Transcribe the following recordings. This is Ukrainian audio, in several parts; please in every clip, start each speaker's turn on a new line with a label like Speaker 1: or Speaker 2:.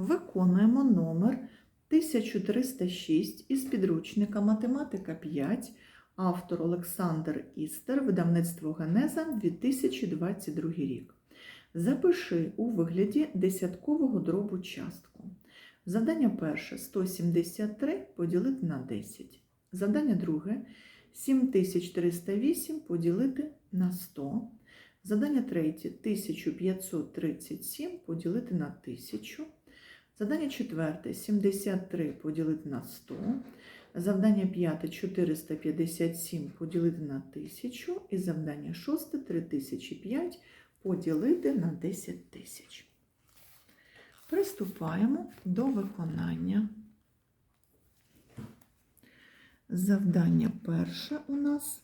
Speaker 1: Виконуємо номер 1306 із підручника Математика 5, автор Олександр Істер, видавництво Генеза 2022 рік. Запиши у вигляді десяткового дробу частку. Завдання перше 173 поділити на 10. Завдання друге 7308 поділити на 100. Задання третє 1537 поділити на 1000. Задання четверте 73 поділити на 100. Завдання п'яте 457 поділити на 1000. І завдання шосте 3005 поділити на 10 тисяч. Приступаємо до виконання. Завдання перше у нас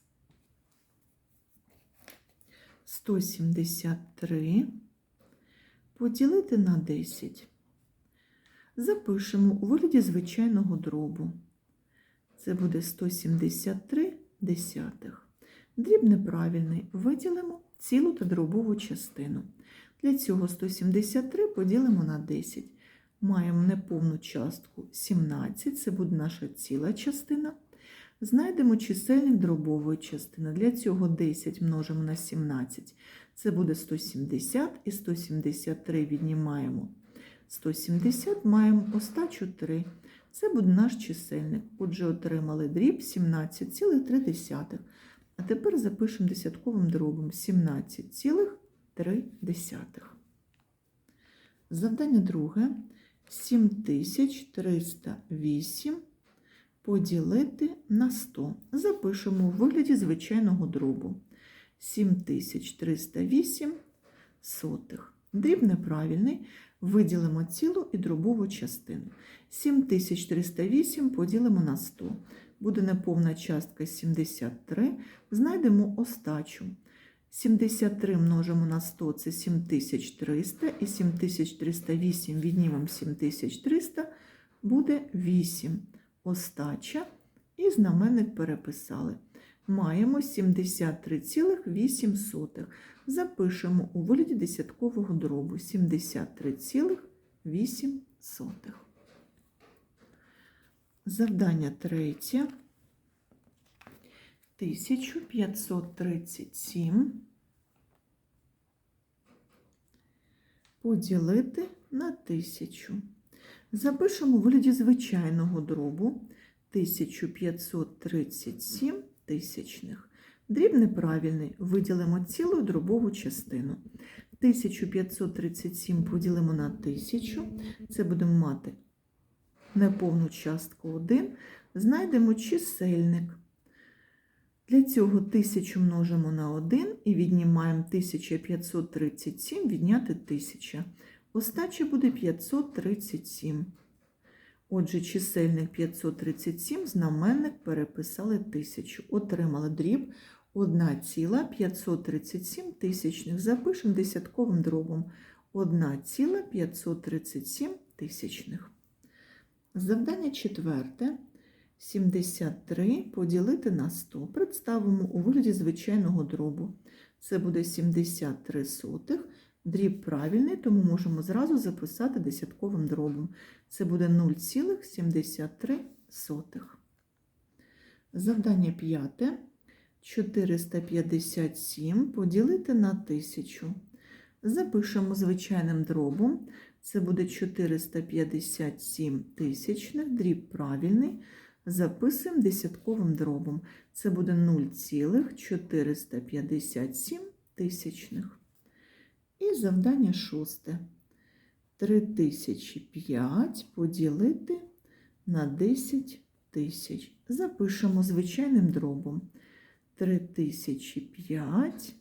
Speaker 1: 173 поділити на 10. Запишемо у вигляді звичайного дробу. Це буде 173 десятих. Дріб неправильний виділимо цілу та дробову частину. Для цього 173 поділимо на 10. Маємо неповну частку 17, це буде наша ціла частина. Знайдемо чисельник дробової частини. Для цього 10 множимо на 17. Це буде 170 і 173 віднімаємо. 170 маємо остачу 3. Це буде наш чисельник. Отже, отримали дріб 17,3. А тепер запишемо десятковим дробом 17,3. Завдання друге. 7308 поділити на 100. Запишемо у вигляді звичайного дробу. 7308 сотих. Дріб неправильний. Виділимо цілу і дробову частину. 7308 поділимо на 100. Буде неповна частка 73. Знайдемо остачу. 73 множимо на 100 це 7300, і 7308 віднімемо 7300, буде 8. Остача і знаменник переписали. Маємо 73,8. Запишемо у вигляді десяткового дробу 73,8. Завдання третє. 1537 поділити на 1000. Запишемо у вигляді звичайного дробу 1537 тисячних. Дріб неправильний, виділимо цілу дробову частину. 1537 поділимо на 1000, це будемо мати неповну частку 1, знайдемо чисельник. Для цього 1000 множимо на 1 і віднімаємо 1537, відняти 1000. Остача буде 537. Отже, чисельник 537, знаменник переписали 1000. Отримали дріб 1,537 тисячних. Запишемо десятковим дробом 1,537 тисячних. Завдання четверте. 73 поділити на 100. Представимо у вигляді звичайного дробу. Це буде 73 сотих. Дріб правильний, тому можемо зразу записати десятковим дробом. Це буде 0,73. Завдання п'яте. 457 поділити на 1000. Запишемо звичайним дробом. Це буде 457 тисячних, дріб правильний. Записуємо десятковим дробом. Це буде 0,457 тисячних. І завдання шосте. 3005 поділити на 10 тисяч. Запишемо звичайним дробом. 3005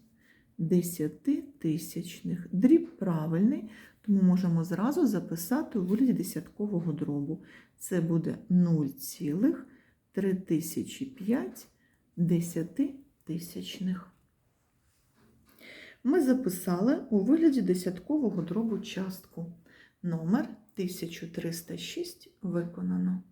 Speaker 1: десятитисячних. Дріб правильний, тому можемо зразу записати у вигляді десяткового дробу. Це буде 0,3005 десятитисячних. Ми записали у вигляді десяткового дробу частку. Номер 1306 виконано.